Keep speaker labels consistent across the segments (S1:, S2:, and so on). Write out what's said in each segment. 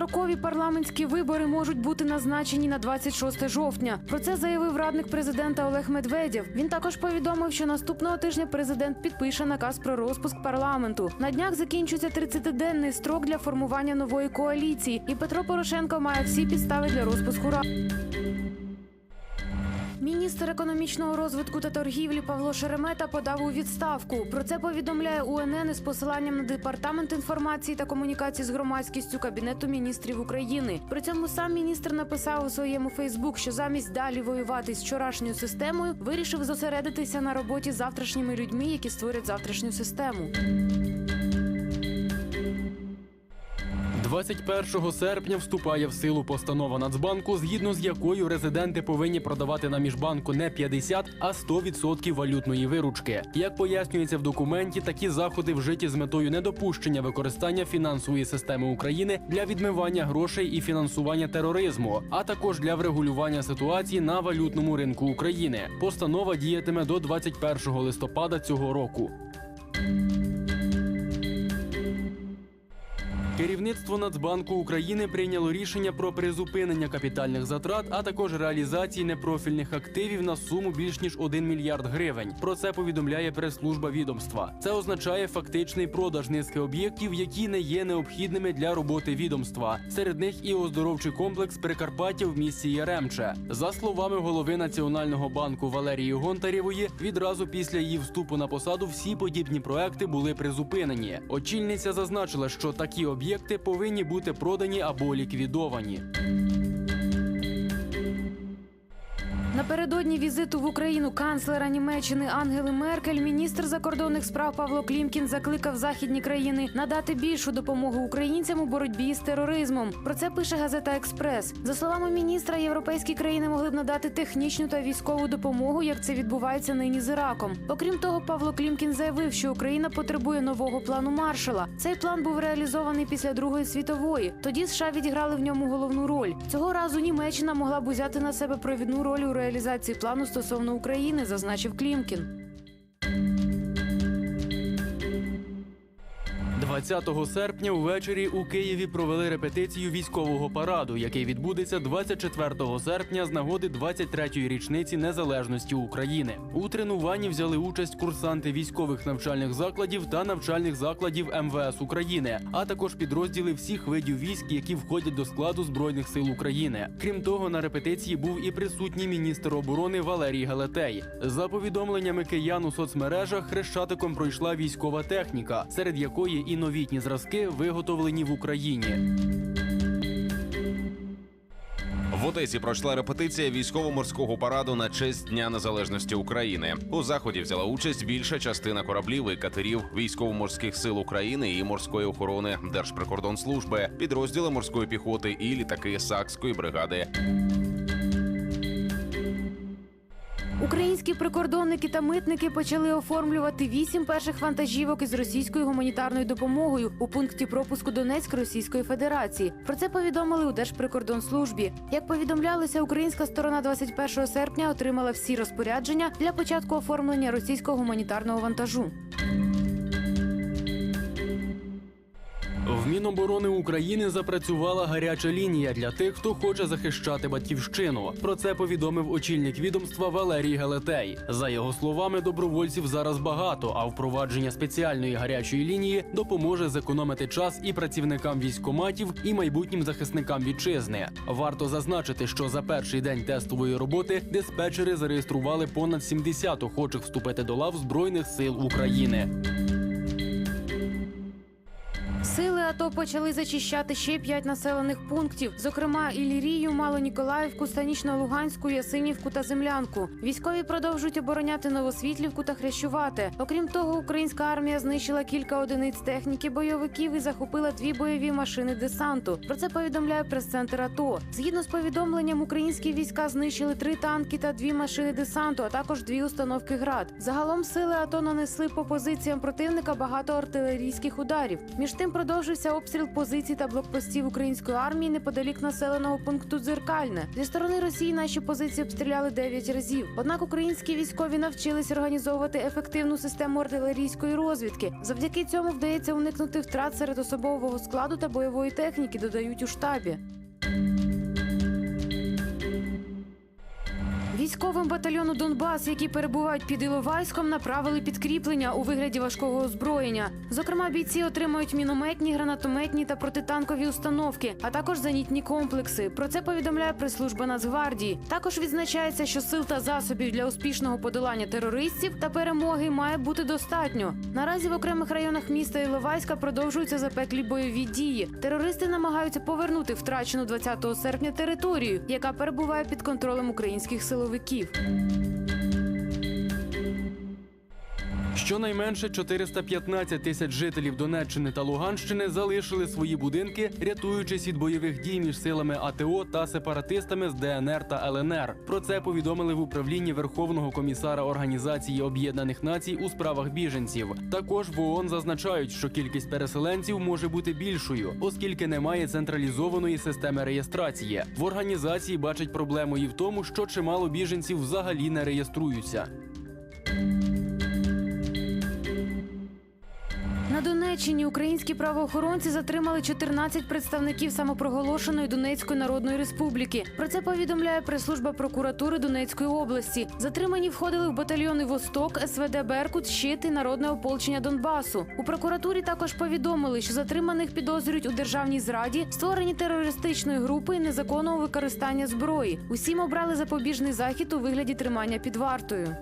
S1: Позастрокові парламентські вибори можуть бути назначені на 26 жовтня. Про це заявив радник президента Олег Медведєв. Він також повідомив, що наступного тижня президент підпише наказ про розпуск парламенту. На днях закінчується 30-денний строк для формування нової коаліції, і Петро Порошенко має всі підстави для розпуску ради. Міністр економічного розвитку та торгівлі Павло Шеремета подав у відставку. Про це повідомляє УНН із посиланням на департамент інформації та комунікації з громадськістю Кабінету міністрів України. При цьому сам міністр написав у своєму Фейсбук, що замість далі воювати з вчорашньою системою, вирішив зосередитися на роботі з завтрашніми людьми, які створять завтрашню систему.
S2: 21 серпня вступає в силу постанова Нацбанку, згідно з якою резиденти повинні продавати на міжбанку не 50, а 100% валютної виручки. Як пояснюється в документі, такі заходи вжиті з метою недопущення використання фінансової системи України для відмивання грошей і фінансування тероризму, а також для врегулювання ситуації на валютному ринку України. Постанова діятиме до 21 листопада цього року. Керівництво Нацбанку України прийняло рішення про призупинення капітальних затрат, а також реалізації непрофільних активів на суму більш ніж 1 мільярд гривень. Про це повідомляє прес-служба відомства. Це означає фактичний продаж низки об'єктів, які не є необхідними для роботи відомства. Серед них і оздоровчий комплекс Прикарпаття в місті Яремче. За словами голови Національного банку Валерії Гонтарєвої, відразу після її вступу на посаду всі подібні проекти були призупинені. Очільниця зазначила, що такі об'єкти повинні бути продані або ліквідовані.
S1: Напередодні візиту в Україну канцлера Німеччини Ангели Меркель, міністр закордонних справ Павло Клімкін закликав західні країни надати більшу допомогу українцям у боротьбі з тероризмом. Про це пише газета Експрес. За словами міністра, європейські країни могли б надати технічну та військову допомогу, як це відбувається нині з Іраком. Окрім того, Павло Клімкін заявив, що Україна потребує нового плану маршала. Цей план був реалізований після Другої світової. Тоді США відіграли в ньому головну роль. Цього разу Німеччина могла б узяти на себе провідну роль у реалізації плану стосовно України, зазначив Клімкін.
S2: 20 серпня увечері у Києві провели репетицію військового параду, який відбудеться 24 серпня з нагоди 23-ї річниці незалежності України. У тренуванні взяли участь курсанти військових навчальних закладів та навчальних закладів МВС України, а також підрозділи всіх видів військ, які входять до складу збройних сил України. Крім того, на репетиції був і присутній міністр оборони Валерій Галетей. За повідомленнями киян у соцмережах, хрещатиком пройшла військова техніка, серед якої і новітні зразки виготовлені в Україні.
S3: В Одесі пройшла репетиція військово-морського параду на честь Дня Незалежності України. У заході взяла участь більша частина кораблів і катерів військово-морських сил України і морської охорони Держприкордонслужби, підрозділи морської піхоти і літаки Сакської бригади.
S1: Українські прикордонники та митники почали оформлювати вісім перших вантажівок із російською гуманітарною допомогою у пункті пропуску Донецьк Російської Федерації. Про це повідомили у Держприкордонслужбі. Як повідомлялося, українська сторона 21 серпня отримала всі розпорядження для початку оформлення російського гуманітарного вантажу.
S2: В Міноборони України запрацювала гаряча лінія для тих, хто хоче захищати батьківщину. Про це повідомив очільник відомства Валерій Галетей. За його словами, добровольців зараз багато, а впровадження спеціальної гарячої лінії допоможе зекономити час і працівникам військоматів, і майбутнім захисникам вітчизни. Варто зазначити, що за перший день тестової роботи диспетчери зареєстрували понад 70 охочих вступити до лав збройних сил України.
S1: Сили АТО почали зачищати ще п'ять населених пунктів, зокрема Іллірію, Малоніколаївку, Станічно-Луганську, Ясинівку та Землянку. Військові продовжують обороняти Новосвітлівку та Хрещувати. Окрім того, українська армія знищила кілька одиниць техніки бойовиків і захопила дві бойові машини десанту. Про це повідомляє прес-центр АТО. Згідно з повідомленням, українські війська знищили три танки та дві машини десанту, а також дві установки град. Загалом сили АТО нанесли по позиціям противника багато артилерійських ударів. Між тим продовжується стався обстріл позицій та блокпостів української армії неподалік населеного пункту Дзеркальне. Зі сторони Росії наші позиції обстріляли 9 разів. Однак українські військові навчились організовувати ефективну систему артилерійської розвідки. Завдяки цьому вдається уникнути втрат серед особового складу та бойової техніки, додають у штабі. Військовим батальйону Донбас, які перебувають під Іловайськом, направили підкріплення у вигляді важкого озброєння. Зокрема, бійці отримають мінометні, гранатометні та протитанкові установки, а також зенітні комплекси. Про це повідомляє прес-служба Нацгвардії. Також відзначається, що сил та засобів для успішного подолання терористів та перемоги має бути достатньо. Наразі в окремих районах міста Іловайська продовжуються запеклі бойові дії. Терористи намагаються повернути втрачену 20 серпня територію, яка перебуває під контролем українських силовиків.
S2: Щонайменше 415 тисяч жителів Донеччини та Луганщини залишили свої будинки, рятуючись від бойових дій між силами АТО та сепаратистами з ДНР та ЛНР. Про це повідомили в управлінні Верховного комісара Організації Об'єднаних Націй у справах біженців. Також в ООН зазначають, що кількість переселенців може бути більшою, оскільки немає централізованої системи реєстрації. В організації бачать проблему і в тому, що чимало біженців взагалі не реєструються.
S1: На Донеччині українські правоохоронці затримали 14 представників самопроголошеної Донецької Народної Республіки. Про це повідомляє прес-служба прокуратури Донецької області. Затримані входили в батальйони Восток, СВД Беркут, Щит і Народне ополчення Донбасу. У прокуратурі також повідомили, що затриманих підозрюють у державній зраді, створенні терористичної групи і незаконного використання зброї. Усім обрали запобіжний захід у вигляді тримання під вартою.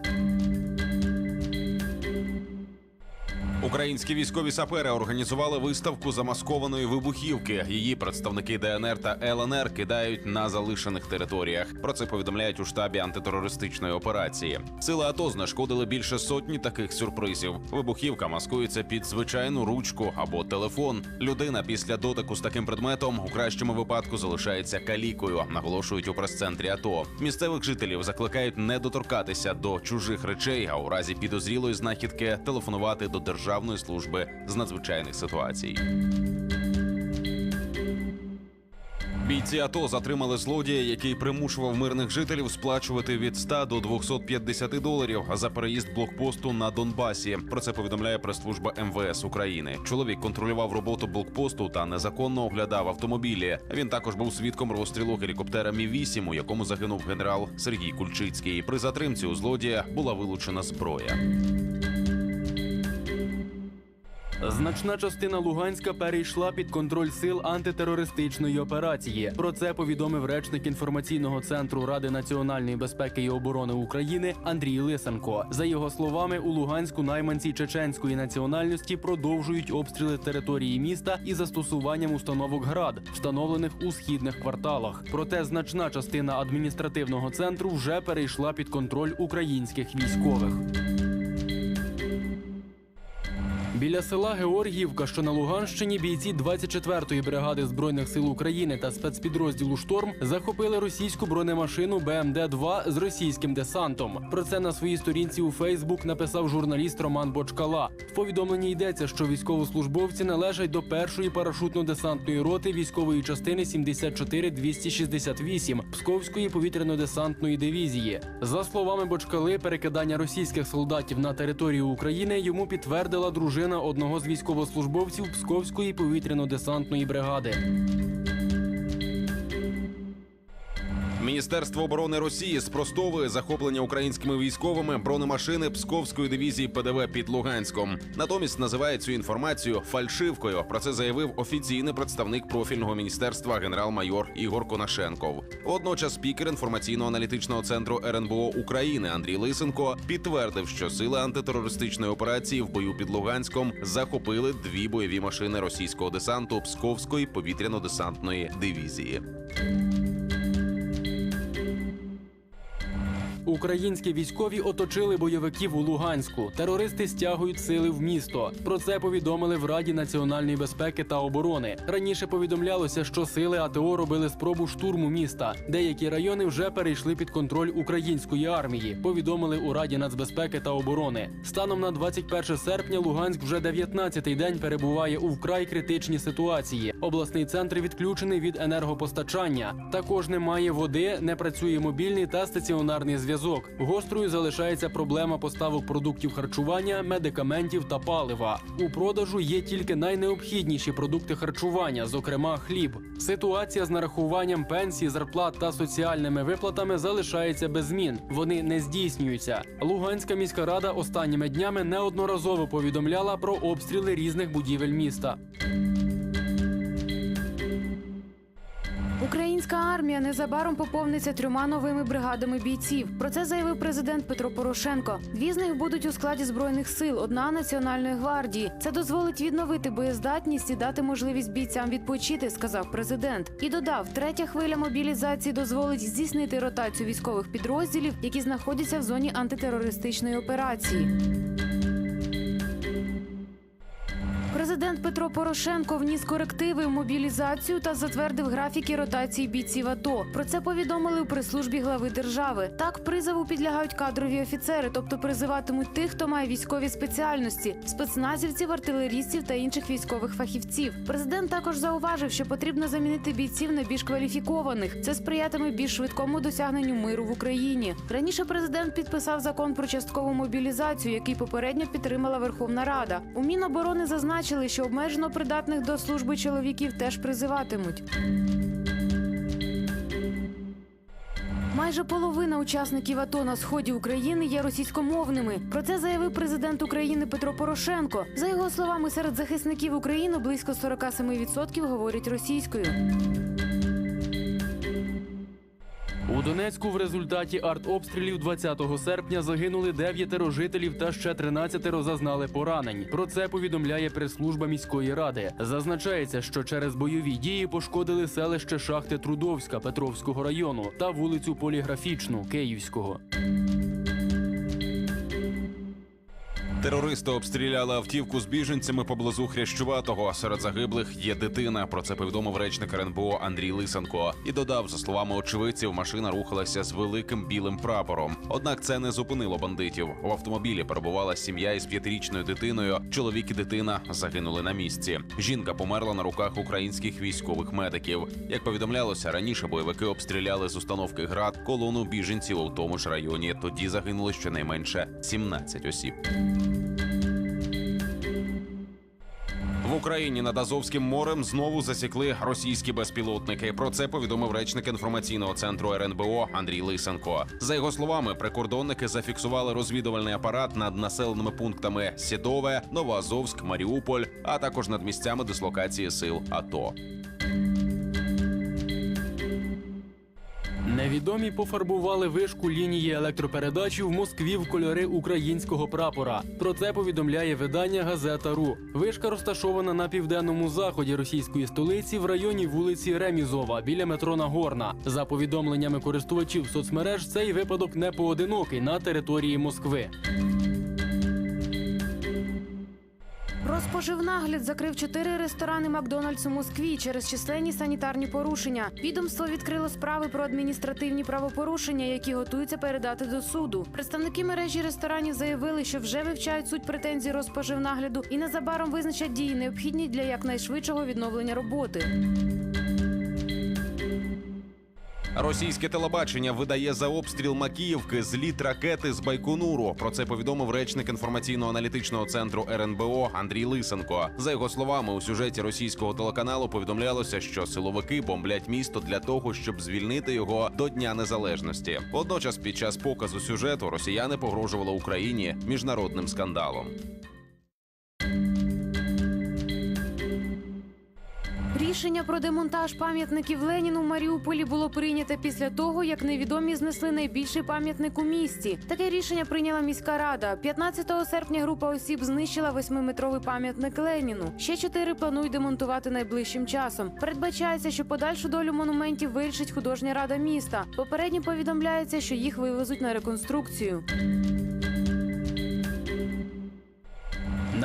S3: Українські військові сапери організували виставку замаскованої вибухівки. Її представники ДНР та ЛНР кидають на залишених територіях. Про це повідомляють у штабі антитерористичної операції. Сили АТО знешкодили більше сотні таких сюрпризів. Вибухівка маскується під звичайну ручку або телефон. Людина після дотику з таким предметом у кращому випадку залишається калікою. Наголошують у прес-центрі АТО. Місцевих жителів закликають не доторкатися до чужих речей, а у разі підозрілої знахідки телефонувати до Державної служби з надзвичайних ситуацій. Бійці АТО затримали злодія, який примушував мирних жителів сплачувати від 100 до 250 доларів за переїзд блокпосту на Донбасі. Про це повідомляє прес-служба МВС України. Чоловік контролював роботу блокпосту та незаконно оглядав автомобілі. Він також був свідком розстрілу гелікоптера Мі 8 у якому загинув генерал Сергій Кульчицький. При затримці у злодія була вилучена зброя.
S2: Значна частина Луганська перейшла під контроль сил антитерористичної операції. Про це повідомив речник інформаційного центру Ради національної безпеки і оборони України Андрій Лисенко. За його словами, у Луганську найманці чеченської національності продовжують обстріли території міста із застосуванням установок ГРАД, встановлених у східних кварталах. Проте значна частина адміністративного центру вже перейшла під контроль українських військових. Біля села Георгіївка, що на Луганщині, бійці 24-ї бригади збройних сил України та спецпідрозділу Шторм захопили російську бронемашину БМД-2 з російським десантом. Про це на своїй сторінці у Фейсбук написав журналіст Роман Бочкала. В повідомленні йдеться, що військовослужбовці належать до першої парашутно-десантної роти військової частини 74268 Псковської повітряно-десантної дивізії. За словами Бочкали, перекидання російських солдатів на територію України йому підтвердила дружина одного з військовослужбовців Псковської повітряно-десантної бригади.
S3: Міністерство оборони Росії спростовує захоплення українськими військовими бронемашини Псковської дивізії ПДВ під Луганськом. Натомість називає цю інформацію фальшивкою. Про це заявив офіційний представник профільного міністерства генерал-майор Ігор Конашенков. Водночас спікер інформаційно-аналітичного центру РНБО України Андрій Лисенко підтвердив, що сили антитерористичної операції в бою під Луганськом захопили дві бойові машини російського десанту Псковської повітряно-десантної дивізії.
S2: Українські військові оточили бойовиків у Луганську. Терористи стягують сили в місто. Про це повідомили в Раді національної безпеки та оборони. Раніше повідомлялося, що сили АТО робили спробу штурму міста. Деякі райони вже перейшли під контроль української армії. Повідомили у Раді нацбезпеки та оборони. Станом на 21 серпня Луганськ вже 19-й день перебуває у вкрай критичній ситуації. Обласний центр відключений від енергопостачання. Також немає води, не працює мобільний та стаціонарний зв'язок. Гострою залишається проблема поставок продуктів харчування, медикаментів та палива. У продажу є тільки найнеобхідніші продукти харчування, зокрема хліб. Ситуація з нарахуванням пенсій, зарплат та соціальними виплатами залишається без змін. Вони не здійснюються. Луганська міська рада останніми днями неодноразово повідомляла про обстріли різних будівель міста.
S1: Українська армія незабаром поповниться трьома новими бригадами бійців. Про це заявив президент Петро Порошенко. Дві з них будуть у складі збройних сил, одна національної гвардії. Це дозволить відновити боєздатність і дати можливість бійцям відпочити, сказав президент. І додав, третя хвиля мобілізації дозволить здійснити ротацію військових підрозділів, які знаходяться в зоні антитерористичної операції. Президент Петро Порошенко вніс корективи в мобілізацію та затвердив графіки ротації бійців АТО. Про це повідомили у прес-службі глави держави. Так призову підлягають кадрові офіцери, тобто призиватимуть тих, хто має військові спеціальності, спецназівців, артилерістів та інших військових фахівців. Президент також зауважив, що потрібно замінити бійців на більш кваліфікованих. Це сприятиме більш швидкому досягненню миру в Україні. Раніше президент підписав закон про часткову мобілізацію, який попередньо підтримала Верховна Рада. У Міноборони зазначили, що обмежено придатних до служби чоловіків теж призиватимуть. Майже половина учасників АТО на сході України є російськомовними. Про це заявив президент України Петро Порошенко. За його словами, серед захисників України близько 47% говорять російською.
S2: У Донецьку в результаті артобстрілів 20 серпня загинули дев'ятеро жителів та ще 13 зазнали поранень. Про це повідомляє прес-служба міської ради. Зазначається, що через бойові дії пошкодили селище Шахти Трудовська Петровського району та вулицю Поліграфічну Київського.
S3: Терористи обстріляли автівку з біженцями поблизу Хрящуватого. Серед загиблих є дитина. Про це повідомив речник РНБО Андрій Лисенко і додав, за словами очевидців, машина рухалася з великим білим прапором. Однак це не зупинило бандитів. У автомобілі перебувала сім'я із п'ятирічною дитиною. Чоловік і дитина загинули на місці. Жінка померла на руках українських військових медиків. Як повідомлялося, раніше бойовики обстріляли з установки град колону біженців у тому ж районі. Тоді загинули щонайменше 17 осіб. В Україні над Азовським морем знову засікли російські безпілотники. Про це повідомив речник інформаційного центру РНБО Андрій Лисенко. За його словами, прикордонники зафіксували розвідувальний апарат над населеними пунктами Сідове, Новоазовськ, Маріуполь, а також над місцями дислокації сил АТО.
S2: Невідомі пофарбували вишку лінії електропередачі в Москві в кольори українського прапора. Про це повідомляє видання Газета Ру. Вишка розташована на південному заході російської столиці в районі вулиці Ремізова біля метро Нагорна. За повідомленнями користувачів соцмереж, цей випадок не поодинокий на території Москви.
S1: Розпоживнагляд закрив чотири ресторани Макдональдс у Москві через численні санітарні порушення. Відомство відкрило справи про адміністративні правопорушення, які готуються передати до суду. Представники мережі ресторанів заявили, що вже вивчають суть претензій розпоживнагляду і незабаром визначать дії, необхідні для якнайшвидшого відновлення роботи.
S3: Російське телебачення видає за обстріл Макіївки зліт ракети з Байконуру. Про це повідомив речник інформаційно-аналітичного центру РНБО Андрій Лисенко. За його словами, у сюжеті російського телеканалу повідомлялося, що силовики бомблять місто для того, щоб звільнити його до Дня Незалежності. Водночас, під час показу сюжету росіяни погрожували Україні міжнародним скандалом.
S1: Рішення про демонтаж пам'ятників Леніну в Маріуполі було прийнято після того, як невідомі знесли найбільший пам'ятник у місті. Таке рішення прийняла міська рада. 15 серпня група осіб знищила восьмиметровий пам'ятник Леніну. Ще чотири планують демонтувати найближчим часом. Передбачається, що подальшу долю монументів вирішить художня рада міста. Попередньо повідомляється, що їх вивезуть на реконструкцію.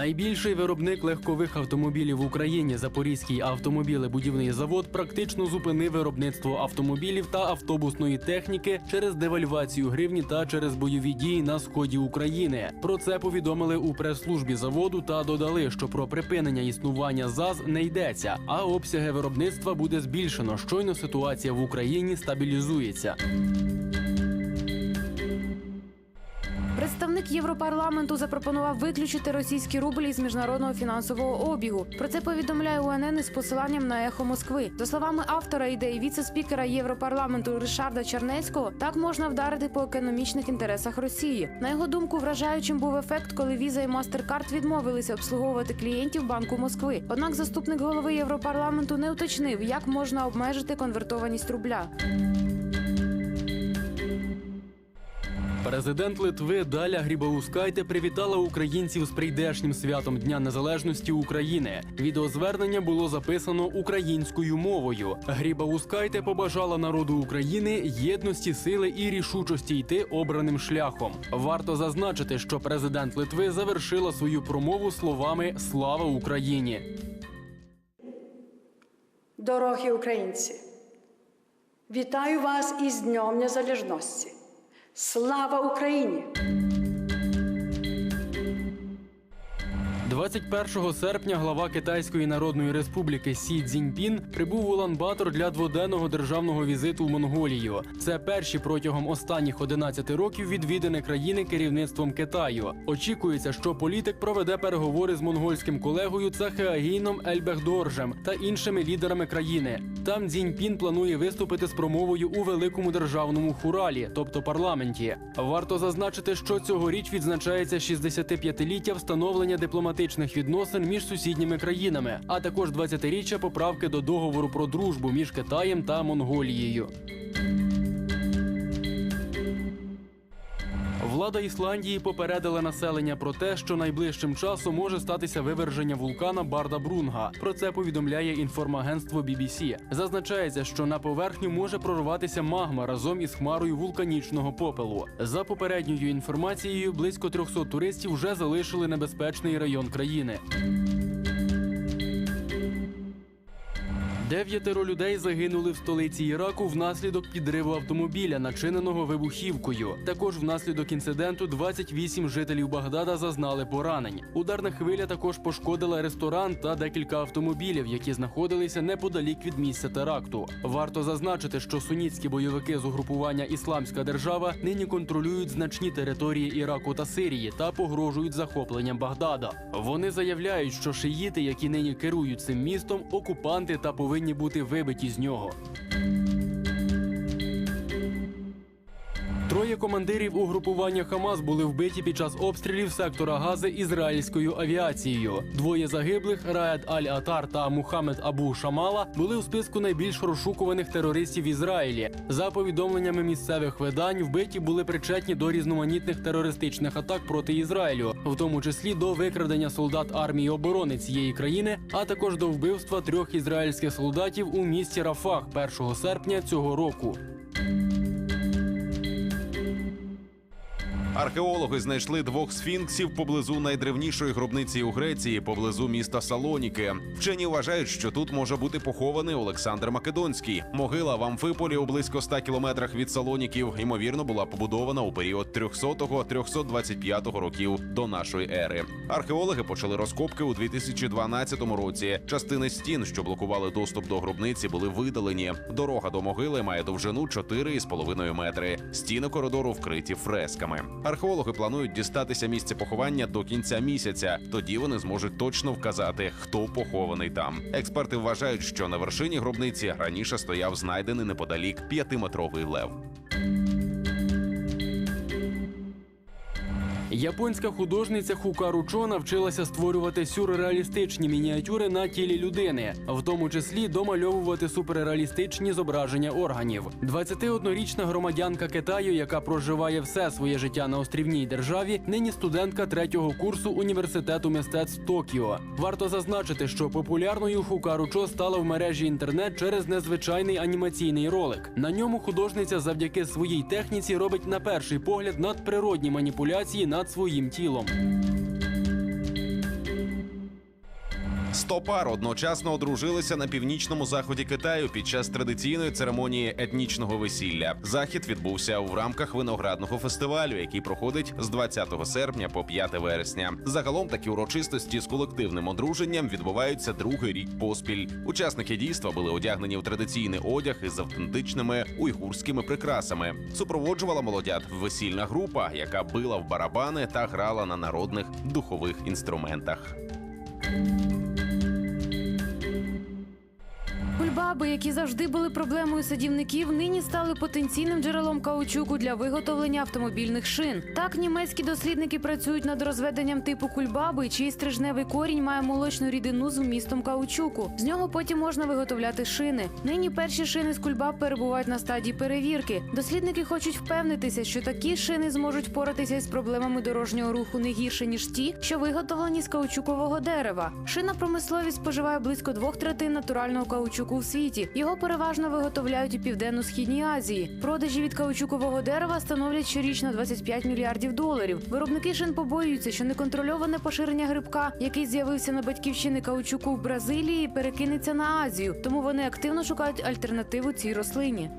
S2: Найбільший виробник легкових автомобілів в Україні Запорізький автомобілебудівний завод практично зупинив виробництво автомобілів та автобусної техніки через девальвацію гривні та через бойові дії на сході України. Про це повідомили у прес-службі заводу та додали, що про припинення існування ЗАЗ не йдеться, а обсяги виробництва буде збільшено. Щойно ситуація в Україні стабілізується.
S1: Представник Європарламенту запропонував виключити російський рубль із міжнародного фінансового обігу. Про це повідомляє УНН із посиланням на ехо Москви. За словами автора ідеї віце-спікера Європарламенту Ришарда Чернецького, так можна вдарити по економічних інтересах Росії. На його думку, вражаючим був ефект, коли Віза і MasterCard відмовилися обслуговувати клієнтів Банку Москви. Однак заступник голови Європарламенту не уточнив, як можна обмежити конвертованість рубля.
S2: Президент Литви Даля Грібаускайте привітала українців з прийдешнім святом Дня Незалежності України. Відеозвернення було записано українською мовою. Грібаускайте побажала народу України єдності, сили і рішучості йти обраним шляхом. Варто зазначити, що президент Литви завершила свою промову словами Слава Україні.
S4: Дорогі українці, вітаю вас із Днем Незалежності. Слава Україні!
S2: 21 серпня глава Китайської Народної Республіки Сі Цзіньпін прибув в Улан-Батор для дводенного державного візиту в Монголію. Це перші протягом останніх 11 років відвідини країни керівництвом Китаю. Очікується, що політик проведе переговори з монгольським колегою Цахеагіном Ельбехдоржем та іншими лідерами країни. Там Цзіньпін планує виступити з промовою у великому державному хуралі, тобто парламенті. Варто зазначити, що цьогоріч відзначається 65-ліття встановлення дипломатичних відносин між сусідніми країнами, а також 20-річчя поправки до договору про дружбу між Китаєм та Монголією. Влада Ісландії попередила населення про те, що найближчим часом може статися виверження вулкана Барда Брунга. Про це повідомляє інформагентство BBC. Зазначається, що на поверхню може прорватися магма разом із хмарою вулканічного попелу. За попередньою інформацією, близько 300 туристів вже залишили небезпечний район країни. Дев'ятеро людей загинули в столиці Іраку внаслідок підриву автомобіля, начиненого вибухівкою. Також внаслідок інциденту 28 жителів Багдада зазнали поранень. Ударна хвиля також пошкодила ресторан та декілька автомобілів, які знаходилися неподалік від місця теракту. Варто зазначити, що сунітські бойовики з угрупування Ісламська держава нині контролюють значні території Іраку та Сирії та погрожують захопленням Багдада. Вони заявляють, що шиїти, які нині керують цим містом, окупанти та повинні бути вибиті з нього. Троє командирів угрупування Хамас були вбиті під час обстрілів сектора Гази ізраїльською авіацією. Двоє загиблих Раед Аль-Атар та Мухаммед Абу Шамала були у списку найбільш розшукуваних терористів в Ізраїлі. За повідомленнями місцевих видань, вбиті були причетні до різноманітних терористичних атак проти Ізраїлю, в тому числі до викрадення солдат армії оборони цієї країни, а також до вбивства трьох ізраїльських солдатів у місті Рафах 1 серпня цього року.
S3: Археологи знайшли двох сфінксів поблизу найдревнішої гробниці у Греції, поблизу міста Салоніки. Вчені вважають, що тут може бути похований Олександр Македонський. Могила в Амфиполі у близько 100 кілометрах від Салоніків, ймовірно, була побудована у період 300-325 років до нашої ери. Археологи почали розкопки у 2012 році. Частини стін, що блокували доступ до гробниці, були видалені. Дорога до могили має довжину 4,5 метри. Стіни коридору вкриті фресками. Археологи планують дістатися місця поховання до кінця місяця. Тоді вони зможуть точно вказати, хто похований там. Експерти вважають, що на вершині гробниці раніше стояв знайдений неподалік п'ятиметровий лев.
S2: Японська художниця Хукару Чо навчилася створювати сюрреалістичні мініатюри на тілі людини, в тому числі домальовувати суперреалістичні зображення органів. 21-річна громадянка Китаю, яка проживає все своє життя на острівній державі, нині студентка третього курсу університету мистецтв Токіо. Варто зазначити, що популярною Хукару Чо стала в мережі інтернет через незвичайний анімаційний ролик. На ньому художниця завдяки своїй техніці робить на перший погляд надприродні маніпуляції над своїм тілом.
S3: Сто пар одночасно одружилися на північному заході Китаю під час традиційної церемонії етнічного весілля. Захід відбувся у рамках виноградного фестивалю, який проходить з 20 серпня по 5 вересня. Загалом такі урочистості з колективним одруженням відбуваються другий рік поспіль. Учасники дійства були одягнені у традиційний одяг із автентичними уйгурськими прикрасами. Супроводжувала молодят весільна група, яка била в барабани та грала на народних духових інструментах.
S1: Кульбаби, які завжди були проблемою садівників, нині стали потенційним джерелом каучуку для виготовлення автомобільних шин. Так, німецькі дослідники працюють над розведенням типу кульбаби, чиї стрижневий корінь має молочну рідину з вмістом каучуку. З нього потім можна виготовляти шини. Нині перші шини з кульбаб перебувають на стадії перевірки. Дослідники хочуть впевнитися, що такі шини зможуть впоратися із проблемами дорожнього руху не гірше ніж ті, що виготовлені з каучукового дерева. Шина промисловість споживає близько двох третин натурального каучуку світі. Його переважно виготовляють у південно-східній Азії. Продажі від каучукового дерева становлять щорічно 25 мільярдів доларів. Виробники шин побоюються, що неконтрольоване поширення грибка, який з'явився на батьківщини каучуку в Бразилії, перекинеться на Азію. Тому вони активно шукають альтернативу цій рослині.